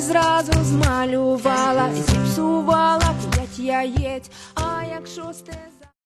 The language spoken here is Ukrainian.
зразу змалювала, зіпсувала п'ять яєць, а якщо сте